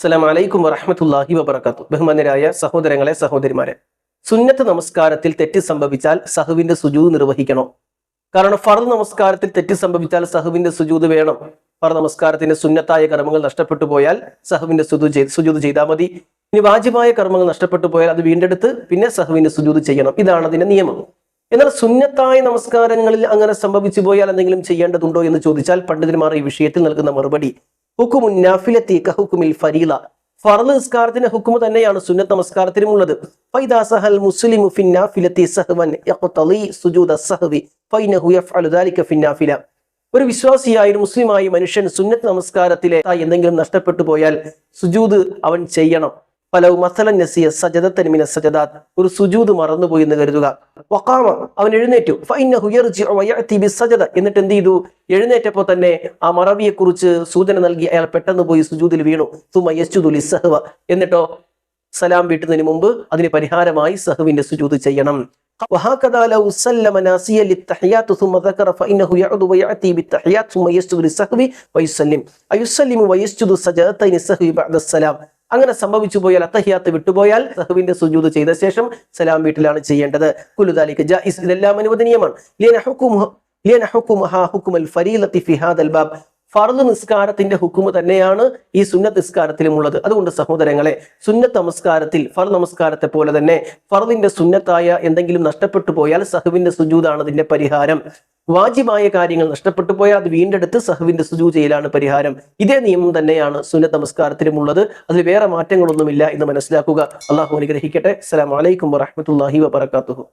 അസ്സലാം അലൈക്കും വറഹമത്തല്ലാഹി വബർക്കാത്തു ബഹുമാനരായ സഹോദരങ്ങളെ സഹോദരിമാരെ സുന്നത്ത് നമസ്കാരത്തിൽ തെറ്റ് സംഭവിച്ചാൽ സഹുവിന്റെ സുജൂത് നിർവഹിക്കണോ. കാരണം ഫർദ് നമസ്കാരത്തിൽ തെറ്റ് സംഭവിച്ചാൽ സഹുവിന്റെ സുജൂത് വേണം. ഫറു നമസ്കാരത്തിന്റെ സുന്നത്തായ കർമ്മങ്ങൾ നഷ്ടപ്പെട്ടു പോയാൽ സഹുവിന്റെ സുജു സുജൂത് ചെയ്താൽ മതി. ഇനി വാജിബായ കർമ്മങ്ങൾ നഷ്ടപ്പെട്ടു പോയാൽ അത് വീണ്ടെടുത്ത് പിന്നെ സഹുവിന്റെ സുജൂത് ചെയ്യണം. ഇതാണ് അതിന്റെ നിയമം. എന്നാൽ സുന്നത്തായ നമസ്കാരങ്ങളിൽ അങ്ങനെ സംഭവിച്ചു പോയാൽ എന്തെങ്കിലും ചെയ്യേണ്ടതുണ്ടോ എന്ന് ചോദിച്ചാൽ പണ്ഡിതന്മാർ ഈ വിഷയത്തിൽ നൽകുന്ന മറുപടി ഹുക്കുമുൻ നാഫിലത്തി തന്നെയാണ് സുന്നത്ത് നമസ്കാരത്തിനും ഉള്ളത് ഫിന്നാഫിലത്തി സഹവൻ സുജൂദ സഹവി യഫ്അലു ദാലിക ഫിന്നാഫില ഒരു വിശ്വാസിയായ ഒരു മുസ്ലിമായ മനുഷ്യൻ സുന്നത്ത് നമസ്കാരത്തിലെ എന്തെങ്കിലും നഷ്ടപ്പെട്ടു പോയാൽ സുജൂദ് അവൻ ചെയ്യണം. ഫലവ് മസലൻ നസിയ സജദത്തനിമിന സജദാത്ത് ഒരു സുജൂദ് മറന്നുപോയി എന്ന് കരുതുക വക്കാമ അവൻ എഴുന്നേറ്റു ഫൈനഹു യർജിഉ വയഅതി ബിസ്സജദ എന്നിട്ട് എന്ത് ചെയ്തു എഴുന്നേറ്റപ്പോൾ തന്നെ ആ മറവിയെ കുറിച്ച് സൂചന നൽകി അയാൾ പെട്ടെന്ന് പോയി സുജൂദിൽ വീണു സുമ യസ്ജുദു ലിസ്സഹവ എന്നിട്ടോ സലാം വീട്ടുന്നതിന് മുമ്പ് അതിന് പരിഹാരമായി സഹുവിന്റെ സുജൂദ് ചെയ്യണം وهكذا لو سلم ناسيا للتحيات ثم ذكر فإنه يعود ويأتي بالتحيات ثم يسجد للسهو ويسلم أيسلم ويسجد سجدتين السهو بعد السلام അങ്ങനെ സംഭവിച്ചു പോയാൽ അത്തഹിയാത്ത് വിട്ടുപോയാൽ സഹുവിന്റെ സുജൂത് ചെയ്ത ശേഷം സലാം വീട്ടിലാണ് ചെയ്യേണ്ടത്. കുലുദാലിക്ക് ജായിസ് ഇതെല്ലാം അനുവദനീയമാണ്. ഫർദ് നിസ്കാരത്തിന്റെ ഹുക്കുമ് തന്നെയാണ് ഈ സുന്നത്ത് നിസ്കാരത്തിലും ഉള്ളത് അതുകൊണ്ട് സഹോദരങ്ങളെ സുന്നത്ത് നമസ്കാരത്തിൽ ഫർ നമസ്കാരത്തെ പോലെ തന്നെ ഫർദിന്റെ സുന്നത്തായ എന്തെങ്കിലും നഷ്ടപ്പെട്ടു പോയാൽ സഹുവിന്റെ സുജൂതാണ് അതിന്റെ പരിഹാരം. വാജിബായ കാര്യങ്ങൾ നഷ്ടപ്പെട്ടു പോയാൽ അത് വീണ്ടെടുത്ത് സഹുവിന്റെ സുജൂ ചെയ്യലാണ് പരിഹാരം. ഇതേ നിയമം തന്നെയാണ് സുന്നത്ത് നമസ്കാരത്തിലും ഉള്ളത്. അതിൽ വേറെ മാറ്റങ്ങളൊന്നുമില്ല എന്ന് മനസ്സിലാക്കുക. അള്ളാഹു അനുഗ്രഹിക്കട്ടെ. അസ്സലാമു അലൈക്കും വറഹ്മത്തുള്ളാഹി വബറകാതുഹു.